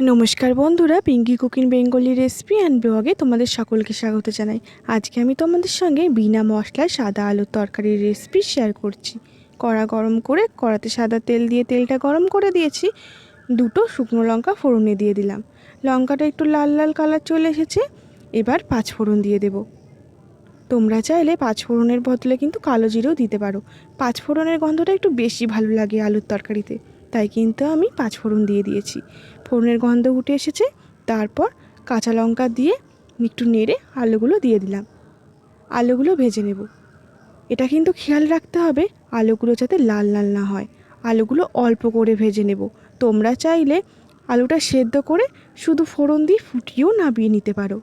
নমস্কার বন্ধুরা Pinki cooking Bengali recipe and ব্লগে তোমাদের সকলকে স্বাগত জানাই। আজকে আমি তোমাদের সঙ্গে বিনা মশলায় সাদা আলুর তরকারির রেসিপি শেয়ার করছি। কড়া গরম করে কড়াতে সাদা তেল দিয়ে তেলটা গরম করে দিয়েছি। দুটো শুকনো লঙ্কা ফোড়নে দিয়ে দিলাম। লঙ্কাটা একটু লাল লাল কালার চলে এসেছে। এবার পাঁচ ফোড়ন দিয়ে দেব। তোমরা চাইলে পাঁচ ফোড়নের বদলে কিন্তু কালো জিরেও দিতে পারো। পাঁচ ফোড়নের গন্ধটা একটু বেশি ভালো লাগে আলুর তরকারিতে। তাই কিন্তু আমি পাঁচ ফোড়ন দিয়ে দিয়েছি। ফোড়নের গন্ধ উঠে এসেছে, তারপর কাঁচা লঙ্কা দিয়ে একটু নেড়ে আলুগুলো দিয়ে দিলাম। আলুগুলো ভেজে নেব। এটা কিন্তু খেয়াল রাখতে হবে, আলুগুলো যাতে লাল লাল না হয়। আলুগুলো অল্প করে ভেজে নেব। তোমরা চাইলে আলুটা সেদ্ধ করে শুধু ফোড়ন দিয়ে ফুটিয়েও নামিয়ে নিতে পারো।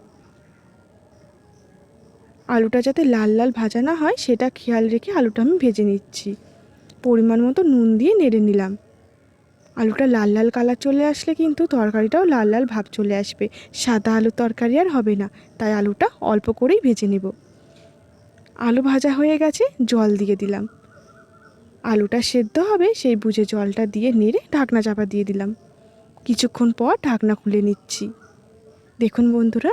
আলুটা যাতে লাল লাল ভাজা না হয়, সেটা খেয়াল রেখে আলুটা আমি ভেজে নিচ্ছি। পরিমাণ মতো নুন দিয়ে নেড়ে নিলাম। আলুটা লাল লাল কালার চলে আসলে কিন্তু তরকারিটাও লাল লাল ভাব চলে আসবে। সাদা আলু তরকারি আর হবে না, তাই আলুটা অল্প করেই ভেজে নেব। আলু ভাজা হয়ে গেছে, জল দিয়ে দিলাম। আলুটা সেদ্ধ হবে, সেই বুঝে জলটা দিয়ে নেড়ে ঢাকনা চাপা দিয়ে দিলাম। কিছুক্ষণ পর ঢাকনা খুলে নিচ্ছি। দেখুন বন্ধুরা,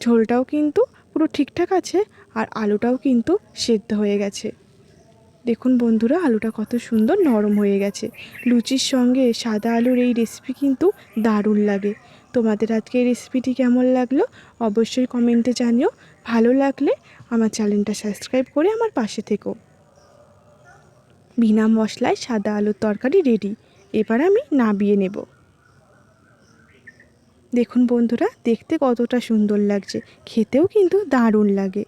ঝোলটাও কিন্তু পুরো ঠিকঠাক আছে আর আলুটাও কিন্তু সেদ্ধ হয়ে গেছে। দেখুন বন্ধুরা, আলুটা কত সুন্দর নরম হয়ে গেছে। লুচির সঙ্গে সাদা আলুর এই রেসিপি কিন্তু দারুণ লাগে। তোমাদের আজকে এই রেসিপিটি কেমন লাগল অবশ্যই কমেন্টে জানিও। ভালো লাগলে আমার চ্যানেলটা সাবস্ক্রাইব করে আমার পাশে থেকো। বিনা মশলায় সাদা আলুর তরকারি রেডি এবার আমি নাবিয়ে নেব। দেখুন বন্ধুরা, দেখতে কতটা সুন্দর লাগছে। খেতেও কিন্তু দারুণ লাগে।